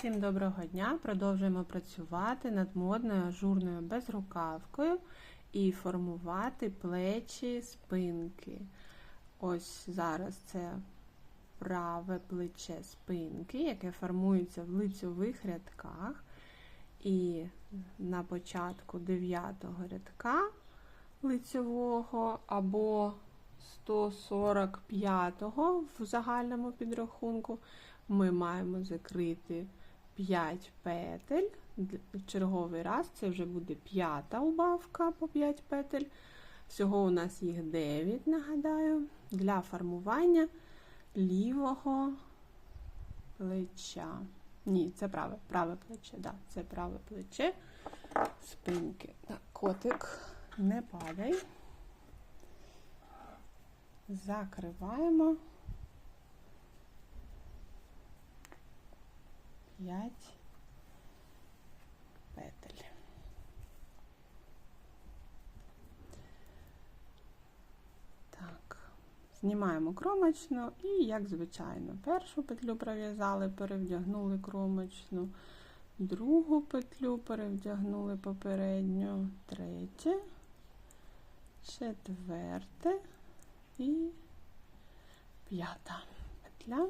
Всім доброго дня! Продовжуємо працювати над модною ажурною безрукавкою і формувати плечі спинки. Ось зараз це праве плече спинки, яке формується в лицьових рядках. І на початку 9 рядка лицьового або 145-го в загальному підрахунку ми маємо закрити 5 петель. Черговий раз це вже буде п'ята убавка по 5 петель. Всього у нас їх 9, нагадаю, для формування лівого плеча. Ні, це праве праве плече. Да, Це праве плече спинки. Так, Котик, не падай. Закриваємо 5 петель. Так, знімаємо кромочну і, як звичайно, першу петлю пров'язали, перевдягнули кромочну, другу петлю перевдягнули попередню, третє, четверте і п'ята петля.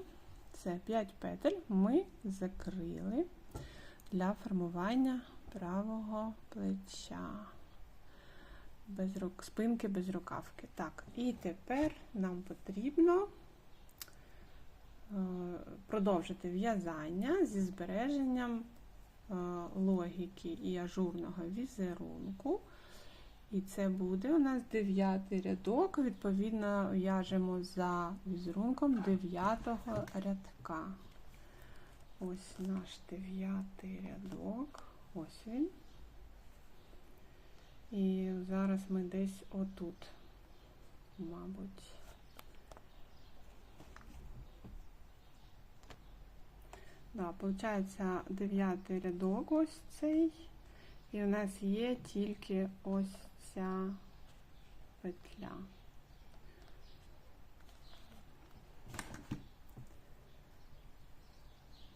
Це 5 петель ми закрили для формування правого плеча. Без рук, спинки без рукавки. Так, і тепер нам потрібно е, продовжити в'язання зі збереженням е, логіки і ажурного візерунку. І це буде у нас дев'ятий рядок, відповідно, в'яжемо за візерунком дев'ятого рядка. Ось наш дев'ятий рядок. Ось він. І зараз ми десь отут, мабуть. Да, Получається дев'ятий рядок ось цей. І у нас є тільки ось ця петля.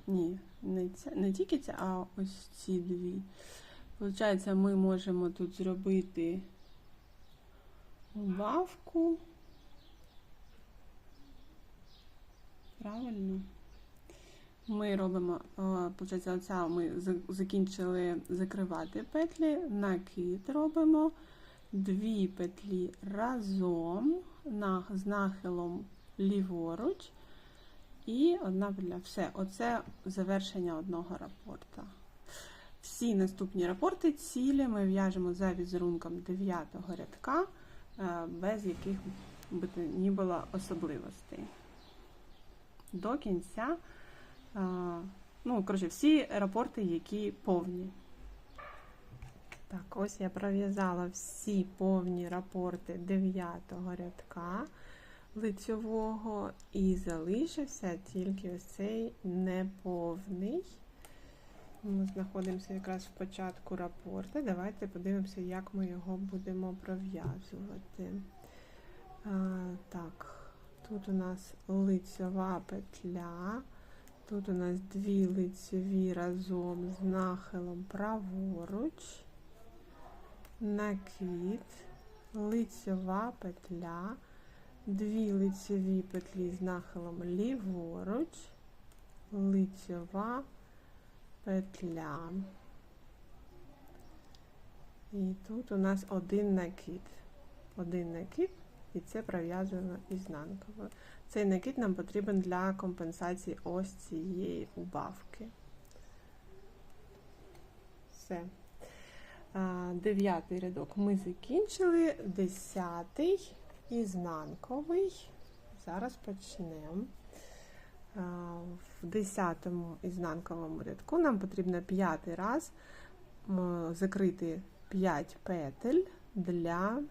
Ні, не, ця, не тільки ця, а ось ці дві. Получається, ми можемо тут зробити убавку. Правильно? Ми робимо, виходить, оця ми закінчили закривати петлі, накид робимо дві петлі разом з нахилом ліворуч і одна петля. Все, оце завершення одного рапорта. Всі наступні рапорти цілі ми в'яжемо за візерунком 9 рядка, е, без яких би ні було особливостей. До кінця, е, ну, коротше, всі рапорти, які повні. Так, ось я пров'язала всі повні рапорти 9 рядка лицьового і залишився тільки ось цей неповний. Ми знаходимося якраз в початку рапорта. Давайте подивимося, як ми його будемо пров'язувати. Так, тут у нас лицьова петля, тут у нас дві лицьові разом з нахилом праворуч накид, лицьова петля, дві лицеві петлі з нахилом ліворуч, лицьова петля. І тут у нас один накид. Один накид, і це пров'язуємо ізнанково. Цей накид нам потрібен для компенсації ось цієї убавки. Все. Дев'ятий рядок ми закінчили, десятий ізнанковий. Зараз почнемо. В десятому ізнанковому рядку нам потрібно п'ятий раз закрити 5 петель для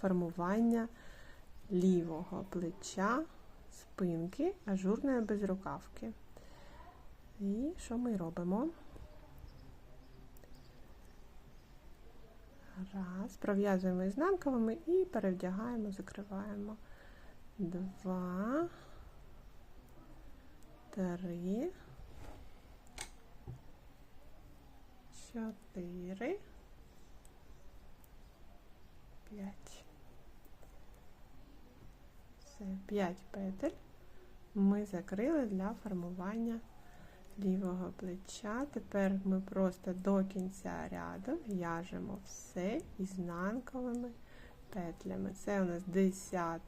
формування лівого плеча, спинки, ажурної безрукавки. І що ми робимо? Раз. Пров'язуємо ізнанковими і перевдягаємо, закриваємо. Два. Три. чотири, п'ять. Все, п'ять петель ми закрили для формування лівого плеча. Тепер ми просто до кінця ряду в'яжемо все ізнанковими петлями. Це у нас 10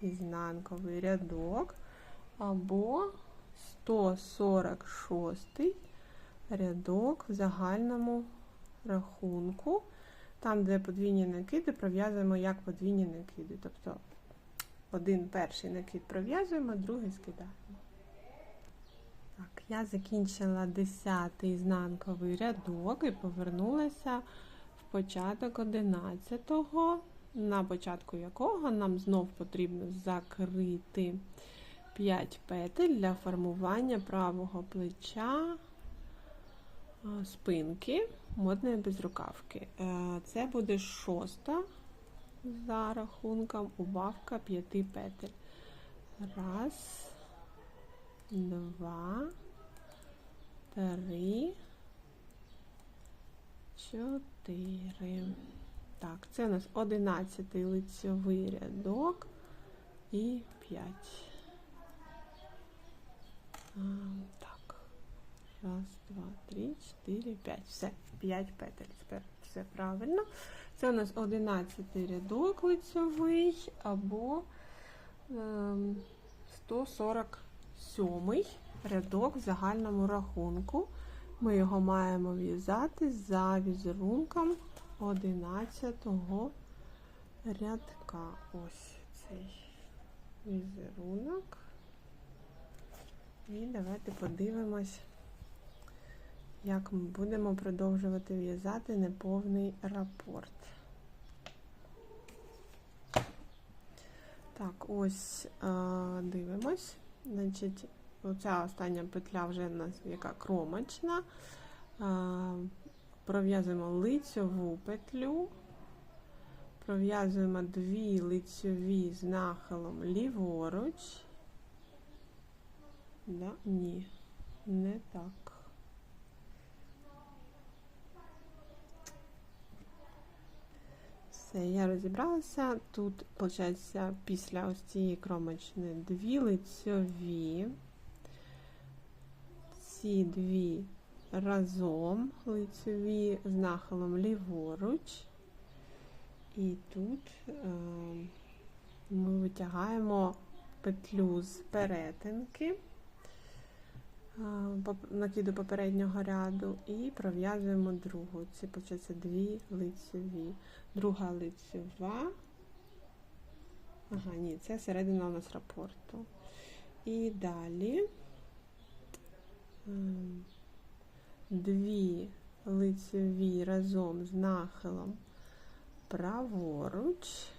ізнанковий рядок або 146 рядок в загальному рахунку. Там, де подвійні накиди, пров'язуємо як подвійні накиди. Тобто один перший накид пров'язуємо, другий скидаємо. Так, я закінчила 10 ізнанковий рядок і повернулася в початок 11-го, на початку якого нам знов потрібно закрити 5 петель для формування правого плеча спинки модної безрукавки. Е, це буде шоста за рахунком убавка 5 петель. Раз, два, три, чотири. Так, це у нас 11 лицьовий рядок і 5. Так. Раз, два, три, чотири, п'ять. Все, 5 петель. Тепер все правильно. Це у нас 11 рядок лицьовий або 147 рядок в загальному рахунку. Ми його маємо в'язати за візерунком 11 рядка. Ось цей візерунок. І давайте подивимось, як ми будемо продовжувати в'язати неповний рапорт. Так, ось дивимось. Значить, оця остання петля вже в нас яка кромочна. Пров'язуємо лицьову петлю, пров'язуємо дві лицьові з нахилом ліворуч. Да? Ні, не так. Все, я розібралася. Тут, виходить, після ось цієї кромочної дві лицьові, ці дві разом лицьові з нахилом ліворуч. І тут е, ми витягаємо петлю з перетинки накиду попереднього ряду і пров'язуємо другу. Це початься дві лицеві. Друга лицева. Ага, ні, це середина у нас рапорту. І далі ем, дві лицеві разом з нахилом праворуч.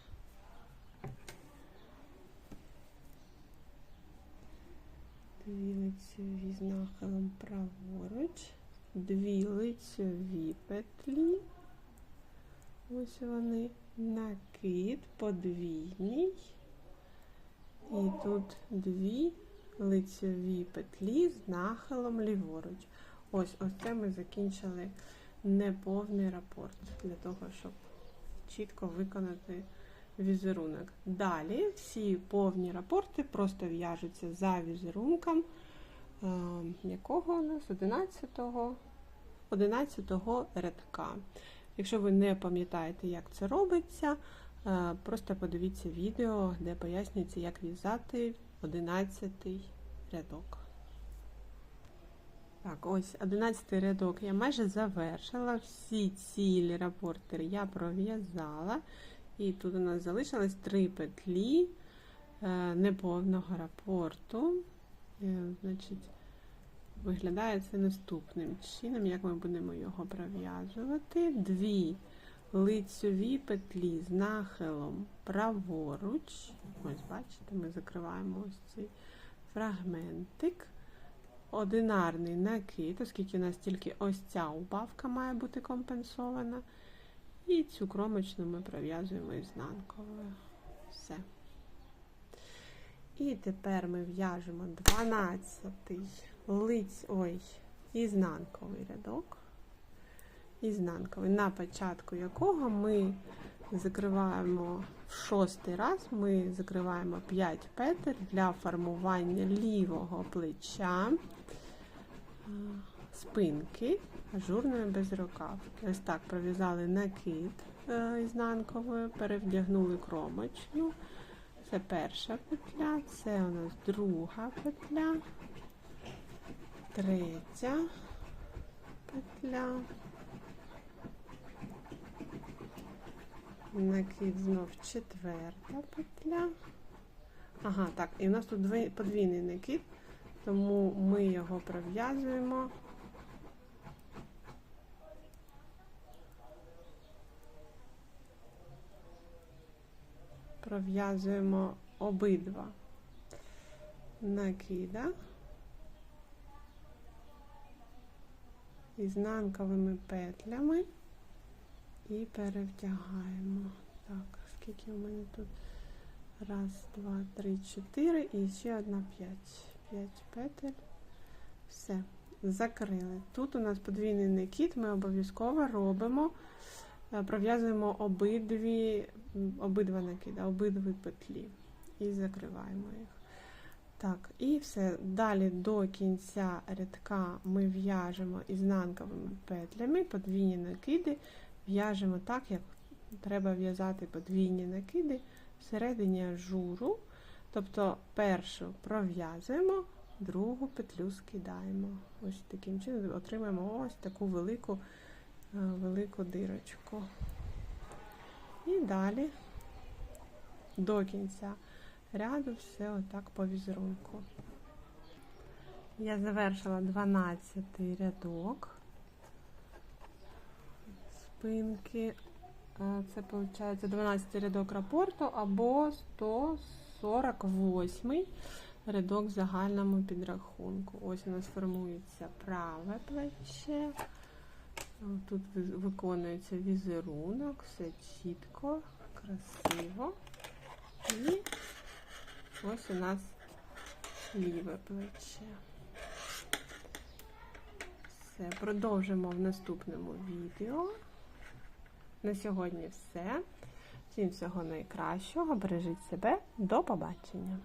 Дві лицеві з нахилом праворуч, дві лицеві петлі, ось вони, накид подвійний, і тут дві лицеві петлі з нахилом ліворуч. Ось ось це ми закінчили неповний рапорт для того, щоб чітко виконати візерунок. Далі всі повні рапорти просто в'яжуться за візерунком, е, якого у нас 11 11 рядка. Якщо ви не пам'ятаєте, як це робиться, е, просто подивіться відео, де пояснюється, як в'язати 11 рядок. Так, ось 11 рядок я майже завершила. Всі цілі рапорти я пров'язала. І тут у нас залишилось три петлі е, неповного рапорту. Е, значить, Виглядає це наступним чином, як ми будемо його пров'язувати. Дві лицьові петлі з нахилом праворуч. Ось, бачите, ми закриваємо ось цей фрагментик. Одинарний накид, оскільки у нас тільки ось ця убавка має бути компенсована. І цю кромочну ми пров'язуємо ізнанковою. Все. І тепер ми в'яжемо 12 лиць, ой, ізнанковий рядок. ізнанковий, на початку якого ми закриваємо в шостий раз, ми закриваємо 5 петель для формування лівого плеча, спинки ажурної безрукавки. Ось так пров'язали накид е, ізнанковою, перевдягнули кромочну. Це перша петля, це у нас друга петля, третя петля. Накид знов четверта петля. Ага, так, і у нас тут подвійний накид, тому ми його пров'язуємо. Пров'язуємо обидва накида ізнанковими петлями і перевдягаємо. Так, скільки у мене тут? Раз, два, три, чотири і ще одна п'ять. П'ять петель. Все, закрили. Тут у нас подвійний накид, ми обов'язково робимо, е, пров'язуємо обидві, обидва накиди, обидві петлі і закриваємо їх. Так, і все. Далі до кінця рядка ми в'яжемо ізнанковими петлями, подвійні накиди, в'яжемо так, як треба в'язати подвійні накиди всередині ажуру. Тобто першу пров'язуємо, другу петлю скидаємо. Ось таким чином отримаємо ось таку велику, е, велику дирочку. І далі до кінця ряду все отак по візерунку. Я завершила 12 рядок спинки. Е, Це виходить 12 рядок рапорту або 148 рядок в загальному підрахунку. Ось у нас формується праве плече. Тут виконується візерунок, все чітко, красиво. І ось у нас ліве плече. Все, продовжимо в наступному відео. На сьогодні все. Всім всього найкращого. Бережіть себе. До побачення!